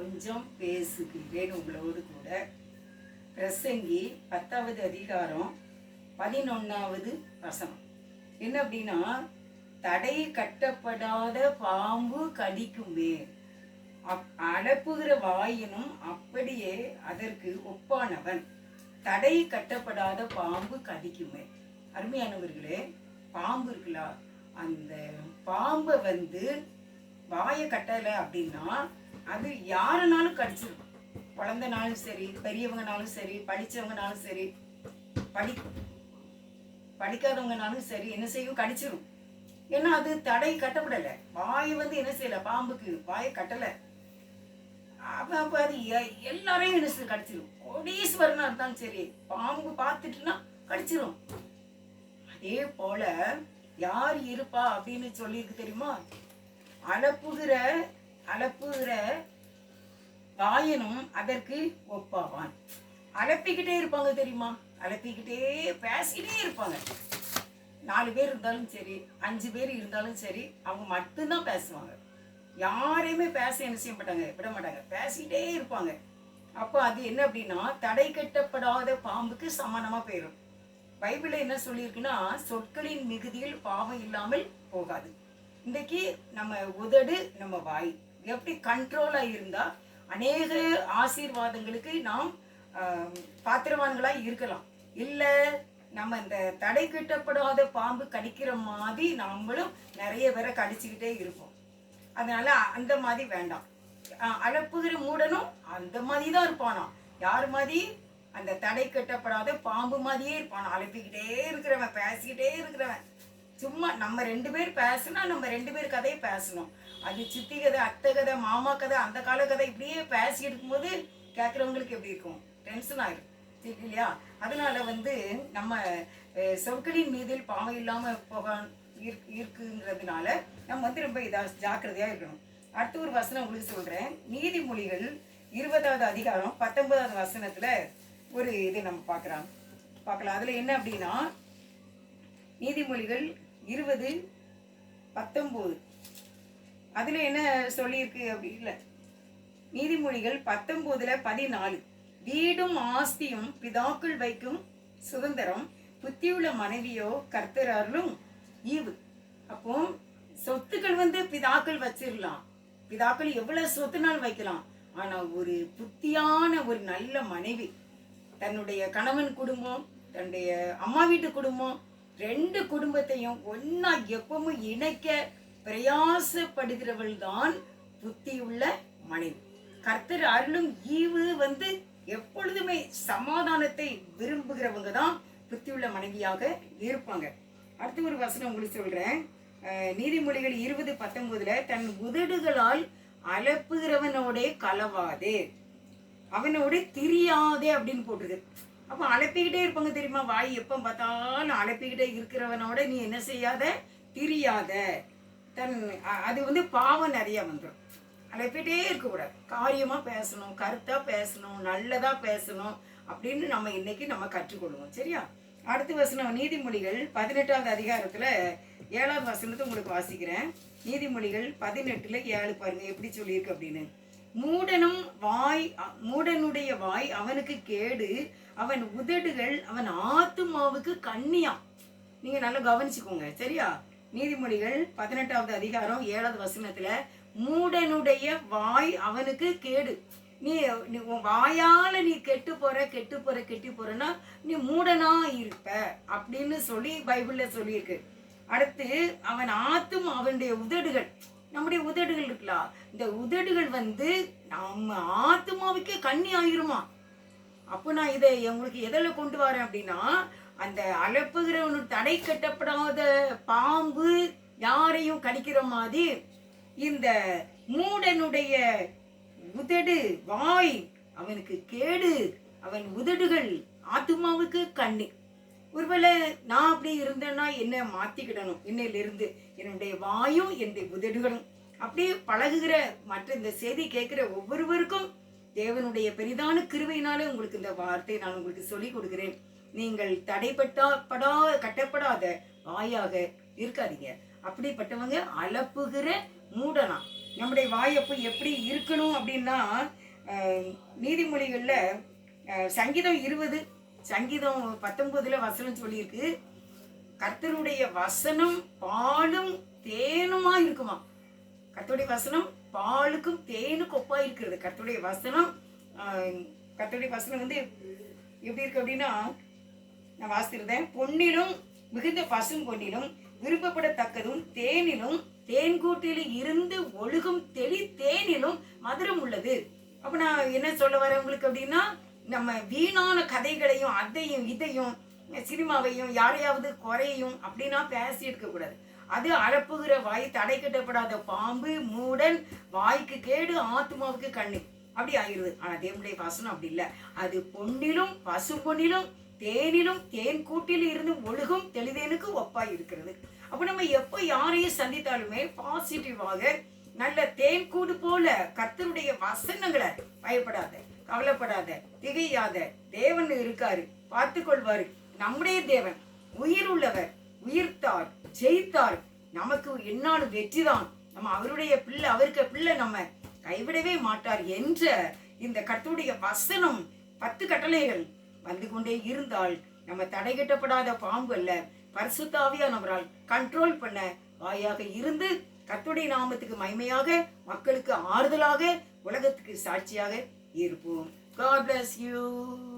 கொஞ்சம் பேசுகிறேன் உங்களோடு கூட. பிரசங்கி பத்தாவது அதிகாரம் பதினொன்னாவது வசனம். என்ன அப்படின்னா தடை கட்டப்படாத பாம்பு கடிக்குமே அப்- அலப்புகிற வாயினும் அப்படியே அதற்கு ஒப்பானவன். தடை கட்டப்படாத பாம்பு கடிக்குமே அருமையானவர்களே பாம்பு இருக்குல்ல அந்த பாம்பை வந்து வாயை கட்டலை அப்படின்னா அது யாருனாலும் கடிச்சிடும் குழந்தைனாலும் சரி பெரியவங்கனாலும் சரி படிச்சவங்கனாலும் சரி படி படிக்காதவங்கனாலும் சரி என்ன செய்யும்? கடிச்சிடும் ஏன்னா அது தடை கட்டப்படலை. வாயை வந்து என்ன செய்யல? பாம்புக்கு வாயை கட்டலை. அப்ப அப்ப அது எல்லாரையும் என்ன செய்யும்? கடிச்சிடும் கோடீஸ்வரனா இருந்தாலும் சரி பாம்பு பார்த்துட்டுனா கடிச்சிடும் அதே போல யார் இருப்பா அப்படின்னு சொல்லியிருக்கு தெரியுமா? அலப்புகிற அலப்புகிற தாயனும் அதற்கு ஒப்பாவான். அலப்பிக்கிட்டே இருப்பாங்க தெரியுமா? அலப்பிக்கிட்டே பேசிக்கிட்டே இருப்பாங்க. நாலு பேர் இருந்தாலும் சரி அஞ்சு பேர் இருந்தாலும் சரி அவங்க மட்டும்தான் பேசுவாங்க. யாரையுமே பேச என்ன செய்ய மாட்டாங்க விட மாட்டாங்க. பேசிக்கிட்டே இருப்பாங்க. அப்போ அது என்ன அப்படின்னா தடை கட்டப்படாத பாம்புக்கு சமானமாக போயிடும் பைபிளில் என்ன சொல்லியிருக்குன்னா சொற்களின் மிகுதியில் பாவம் இல்லாமல் போகாது. இன்றைக்கி நம்ம உதடு நம்ம வாய். எப்படி கண்ட்ரோலா இருந்தா அநேக ஆசீர்வாதங்களுக்கு நாம் ஆம், பாத்திரவான்களா இருக்கலாம். இல்ல நம்ம இந்த தடை கட்டப்படாத பாம்பு கடிக்கிற மாதிரி நம்மளும் நிறைய பேரை கடிச்சுக்கிட்டே இருப்போம். அதனால அந்த மாதிரி வேண்டாம். அழப்புகிற மூடனும் அந்த மாதிரி தான் இருப்பானா? யார் மாதிரி? அந்த தடை கட்டப்படாத பாம்பு மாதிரியே இருப்பானா. அழப்பிக்கிட்டே இருக்கிறவன் பேசிக்கிட்டே இருக்கிறவன். சும்மா நம்ம ரெண்டு பேர் பேசினா நம்ம ரெண்டு பேர் கதையை பேசணும். அது சித்தி கதை அத்தை கதை மாமா கதை அந்த கால கதை இப்படியே பேசி இருக்கும்போது கேட்குறவங்களுக்கு எப்படி இருக்கும்? டென்ஷன் ஆகிடும் சரி இல்லையா அதனால வந்து நம்ம சொற்களின் மீதில் பாவம் இல்லாமல் போக இருக்குங்கிறதுனால நம்ம வந்து ரொம்ப இதாக ஜாக்கிரதையாக இருக்கணும். அடுத்த ஒரு வசனம் உங்களுக்கு சொல்கிறேன் நீதிமொழிகள் இருபதாவது அதிகாரம் பத்தொன்பதாவது வசனத்தில் ஒரு இது நம்ம பார்க்கலாம். பார்க்கலாம். அதில் என்ன அப்படின்னா நீதிமொழிகள் இருபது பத்தொம்போது. அதில் என்ன சொல்லியிருக்கு அப்படி இல்லை. நீதிமொழிகள் பத்தொம்போதுல பதினாலு. வீடும் ஆஸ்தியும் பிதாக்கள் வைக்கும் சுதந்திரம் புத்தியுள்ள மனைவியோ கர்த்தர் ஈவு. அப்போ சொத்துக்கள் வந்து பிதாக்கள் வச்சிடலாம் பிதாக்கள் எவ்வளவு சொத்துனாலும் வைக்கலாம். ஆனா ஒரு புத்தியான ஒரு நல்ல மனைவி தன்னுடைய கணவன் குடும்பம் தன்னுடைய அம்மா வீட்டு குடும்பம் ரெண்டு குடும்பத்தையும் ஒன்னா எப்பவும் இணைக்க பிரயாசப்படுகிறவள் தான் புத்தியுள்ள மனைவி கர்த்தர் அருளும் ஈவு வந்து எப்பொழுதுமே சமாதானத்தை விரும்புகிறவங்க தான் புத்தியுள்ள மனைவியாக இருப்பாங்க. அடுத்த ஒரு வசனம் உங்களுக்கு சொல்றேன். நீதிமொழிகள் இருபது பத்தொன்பதுல தன் உதடுகளால் அலப்புகிறவனோடே கலவாதே. அவனோட திரியாதே அப்படின்னு போட்டிருக்கு. அப்போ அலப்பிக்கிட்டே இருப்பாங்க தெரியுமா? வாய் எப்போ பார்த்தாலும் அலப்பிக்கிட்டே இருக்கிறவனோட நீ என்ன செய்யாத? திரியாத. தன் அது வந்து பாவம் நிறைய வந்துடும் அழைப்பிட்டே இருக்கக்கூடாது. காரியமாக பேசணும் கருத்தாக பேசணும் நல்லதாக பேசணும் அப்படின்னு நம்ம இன்னைக்கு நம்ம கற்றுக்கொள்வோம். சரியா? அடுத்த வசனம் நீதிமொழிகள் பதினெட்டாவது அதிகாரத்தில் ஏழாவது வசனத்தை உங்களுக்கு வாசிக்கிறேன். நீதிமொழிகள் பதினெட்டில் ஏழு பாருங்க எப்படி சொல்லியிருக்கு அப்படின்னு. மூடனும் வாய் மூடனுடைய வாய் அவனுக்கு கேடு அவன் உதடுகள் அவன் ஆத்துமாவுக்கு கண்ணியா நீங்கள் நல்லா கவனிச்சுக்கோங்க சரியா? நீதிமொழிகள் பதினெட்டாவது அதிகாரம் ஏழாவது வசனத்துல மூடனுடைய வாய் அவனுக்கு கேடு. நீ நீ உன் வாயால நீ கெட்டு போற கெட்டு போற கெட்டு போறன்னா நீ மூடனா இருப்ப. அப்படின்னு சொல்லி பைபிள்ல சொல்லியிருக்கு. அடுத்து அவன் ஆத்தும் அவனுடைய உதடுகள். நம்முடைய உதடுகள் இருக்கலாம் இந்த உதடுகள் வந்து நம்ம ஆத்துமாவுக்கே கண்ணி ஆயிருமா? அப்போ நான் இதை உங்களுக்கு எதில் கொண்டு வரேன் அப்படின்னா அந்த அலப்புகிறவனு தடை கட்டப்படாத பாம்பு யாரையும் கடிக்கிற மாதிரி இந்த மூடனுடைய உதடு வாய் அவனுக்கு கேடு அவன் உதடுகள் ஆத்துமாவுக்கு கண்ணு. ஒருவேளை நான் அப்படி இருந்தேன்னா என்ன மாத்திக்கிடணும். இன்னையிலிருந்து என்னுடைய வாயும் என்னுடைய உதடுகளும். அப்படியே பழகுகிற மற்ற இந்த செய்தி கேட்கிற ஒவ்வொருவருக்கும் தேவனுடைய பெரிதான கிருவையினாலே உங்களுக்கு இந்த வார்த்தை நான் உங்களுக்கு சொல்லிக் கொடுக்கிறேன். நீங்கள் தடைப்பட்டா படா கட்டப்படாத வாயாக இருக்காதீங்க. அப்படிப்பட்டவங்க அலப்புகிற மூடனா நம்முடைய வாயப்பு எப்படி இருக்கணும் அப்படின்னா நீதிமொழிகளில் சங்கீதம் இருபது சங்கீதம் பத்தொன்பதுல வசனம் சொல்லியிருக்கு. கர்த்தருடைய வசனம் பாலும் தேனுமா இருக்குமா? கர்த்தருடைய வசனம் பாலுக்கும் தேனுக்கு ஒப்பா இருக்கிறது. கர்த்தருடைய வசனம் கர்த்தருடைய வசனம் வந்து எப்படி இருக்கு அப்படின்னா நான் வாசித்திருந்தேன். பொன்னிலும் மிகுந்த பசும் பொன்னிலும் விருப்பப்படத்தக்கதும் தேனிலும் தேன்கூட்டில் இருந்து ஒழுகும் தெளி தேனிலும் மதுரம் உள்ளது. அப்ப நான் என்ன சொல்ல வரேன் உங்களுக்கு அப்படின்னா நம்ம வீணான கதைகளையும் அதையும் இதையும் சினிமாவையும் யாரையாவது குறையும் அப்படின்னா பேசி இருக்கக்கூடாது அது அழப்புகிற வாய் தடை கட்டப்படாத பாம்பு மூடன் வாய்க்கு கேடு ஆத்மாவுக்கு கண்ணு. அப்படி ஆயிடுது. ஆனா தேவனுடைய வசனம் அப்படி இல்லை. அது பொன்னிலும் பசு பொன்னிலும் தேனிலும் தேன் கூட்டில் இருந்து ஒழுகும் தெளிதேனுக்கு ஒப்பாய் இருக்கிறது. அப்ப நம்ம எப்போ யாரையும் சந்தித்தாலுமே பாசிட்டிவாக நல்ல தேன் கூடு போல கத்தருடைய வசனங்களை பயப்படாத கவலைப்படாத திகையாத தேவன் இருக்காரு பார்த்து கொள்வாரு. நம்முடைய தேவன் உயிர் உள்ளவர் உயிர்த்தார் ஜெயித்தார். நமக்கு என்னாலும் வெற்றிதான். நம்ம அவருடைய பிள்ளை அவருக்கு பிள்ளை நம்ம கைவிடவே மாட்டார் என்ற இந்த கத்துடைய வசனம் பத்து கட்டளைகள் வந்து கொண்டே இருந்தால் நம்ம தடைகட்டப்படாத பாம்பு அல்ல நம்மளால் கண்ட்ரோல் பண்ண வாயாக இருந்து கத்துடைய நாமத்துக்கு மைமையாக மக்களுக்கு ஆறுதலாக உலகத்துக்கு சாட்சியாக இருப்போம். God bless you.